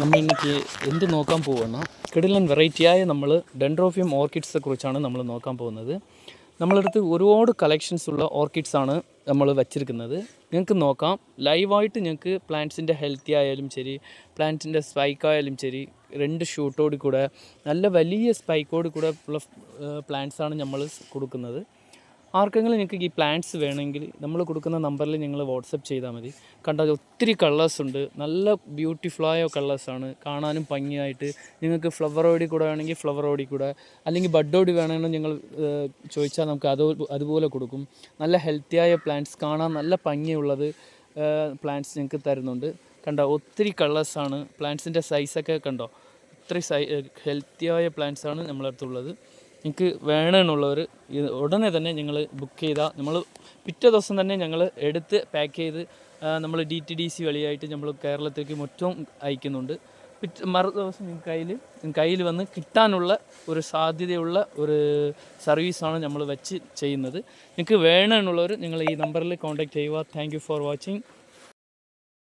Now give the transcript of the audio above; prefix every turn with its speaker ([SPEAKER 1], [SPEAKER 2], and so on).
[SPEAKER 1] നമ്മൾ ഇന്നേക്ക് എന്ത് നോക്കാൻ പോകുന്ന കിടിലൻ വെറൈറ്റിയായ നമ്മൾ ഡെൻഡ്രോഫിയം ഓർക്കിഡ്സിനെ കുറിച്ചാണ് നമ്മൾ നോക്കാൻ പോകുന്നത്. നമ്മളടുത്ത് ഒരുപാട് കളക്ഷൻസ് ഉള്ള ഓർക്കിഡ്സ് ആണ് നമ്മൾ വച്ചിരിക്കുന്നത്. നിങ്ങൾക്ക് നോക്കാം. ലൈവായിട്ട് ഞങ്ങൾക്ക് പ്ലാന്റ്സിന്റെ ഹെൽത്തി ആയാലും ശരി പ്ലാന്റ്സിന്റെ സ്പൈക്ക് ആയാലും ശരി രണ്ട് ഷൂട്ടോട് കൂടെ നല്ല വലിയ സ്പൈക്കോട് കൂടെ ഉള്ള പ്ലാന്റ്സാണ് നമ്മൾ കൊടുക്കുന്നത്. ആർക്കെങ്കിലും നിങ്ങൾക്ക് ഈ പ്ലാന്റ്സ് വേണമെങ്കിൽ നമ്മൾ കൊടുക്കുന്ന നമ്പറിൽ നിങ്ങൾ വാട്സപ്പ് ചെയ്താൽ മതി. കണ്ടാൽ ഒത്തിരി കളേഴ്സ് ഉണ്ട്. നല്ല ബ്യൂട്ടിഫുള്ളായ കളേഴ്സാണ് കാണാനും ഭംഗിയായിട്ട്. നിങ്ങൾക്ക് ഫ്ലവർ ഓടി കൂടെ വേണമെങ്കിൽ ഫ്ലവർ ഓടി കൂടെ. അല്ലെങ്കിൽ ബഡ് ഓടി വേണമെങ്കിൽ നിങ്ങൾ ചോദിച്ചാൽ നമുക്ക് അത് അതുപോലെ കൊടുക്കും. നല്ല ഹെൽത്തിയായ പ്ലാന്റ്സ് കാണാൻ നല്ല ഭംഗിയുള്ളത് പ്ലാന്റ്സ് നിങ്ങൾക്ക് തരുന്നുണ്ട്. കണ്ടോ ഒത്തിരി കളേഴ്സാണ് പ്ലാന്റ്സിന്റെ സൈസൊക്കെ കണ്ടോ? ഇത്രയും സൈ ഹെൽത്തിയായ പ്ലാന്റ്സാണ് നമ്മളടുത്തുള്ളത് നിങ്ങൾക്ക് വേണമെന്നുള്ളവർ ഉടനെ തന്നെ ഞങ്ങൾ ബുക്ക് ചെയ്താൽ നമ്മൾ പിറ്റേ ദിവസം തന്നെ ഞങ്ങൾ എടുത്ത് പാക്ക് ചെയ്ത് നമ്മൾ ഡി ടി ഡി സി വഴിയായിട്ട് നമ്മൾ കേരളത്തിലേക്ക് മൊത്തം അയക്കുന്നുണ്ട്. പിറ്റ മറു ദിവസം നിങ്ങൾക്ക് കയ്യിൽ കയ്യിൽ വന്ന് കിട്ടാനുള്ള ഒരു സാധ്യതയുള്ള ഒരു സർവീസാണ് നമ്മൾ വെച്ച് ചെയ്യുന്നത്. നിങ്ങൾക്ക് വേണമെന്നുള്ളവർ നിങ്ങൾ ഈ നമ്പറിൽ കോൺടാക്റ്റ് ചെയ്യുക. Thank for watching